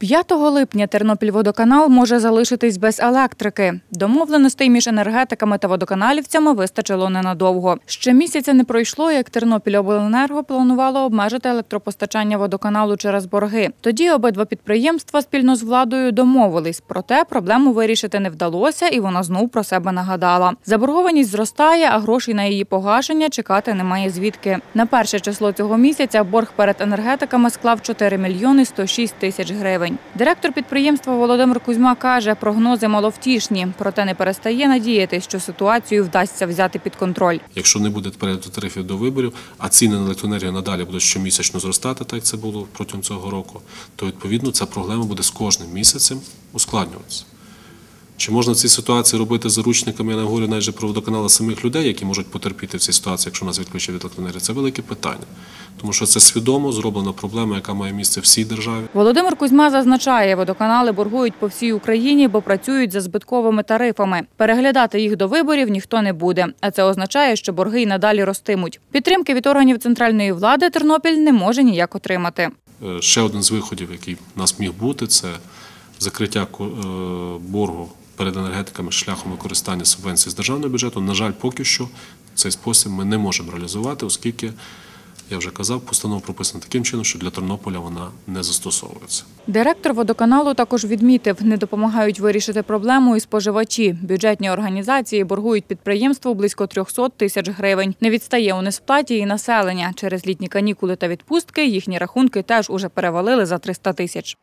5 липня Тернопільводоканал може залишитись без електрики. Домовленостей між енергетиками та водоканалівцями вистачило ненадовго. Ще місяця не пройшло, як Тернопільобленерго планувало обмежити електропостачання водоканалу через борги. Тоді обидва підприємства спільно з владою домовились. Проте проблему вирішити не вдалося, і вона знов про себе нагадала. Заборгованість зростає, а грошей на її погашення чекати немає звідки. На перше число цього місяця борг перед енергетиками склав 4 мільйони 106 тисяч гривень. Директор підприємства Володимир Кузьма каже, прогнози маловтішні, проте не перестає надіяти, що ситуацію вдасться взяти під контроль. Якщо не буде перегляду тарифів до виборів, а ціни на електроенергію надалі будуть щомісячно зростати, так як це було протягом цього року, то відповідно ця проблема буде з кожним місяцем ускладнюватися. Чи можна в цій ситуації робити заручниками, я не говорю навіть про водоканали самих людей, які можуть потерпіти в цій ситуації, якщо нас відключать від електроенергії? Це велике питання, тому що це свідомо зроблена проблема, яка має місце в всій державі. Володимир Кузьма зазначає, водоканали боргують по всій Україні, бо працюють за збитковими тарифами. Переглядати їх до виборів ніхто не буде, а це означає, що борги й надалі ростимуть. Підтримки від органів центральної влади Тернопіль не може ніяк отримати. Е, Ще один з виходів, який в нас міг бути, це закриття е, боргу перед енергетиками шляхом використання субвенцій з державного бюджету. На жаль, поки що цей спосіб ми не можемо реалізувати, оскільки, я вже казав, постанова прописана таким чином, що для Тернополя вона не застосовується. Директор водоканалу також відмітив, не допомагають вирішити проблему і споживачі. Бюджетні організації боргують підприємству близько 300 тисяч гривень. Не відстає у несплаті і населення. Через літні канікули та відпустки їхні рахунки теж уже перевалили за 300 тисяч.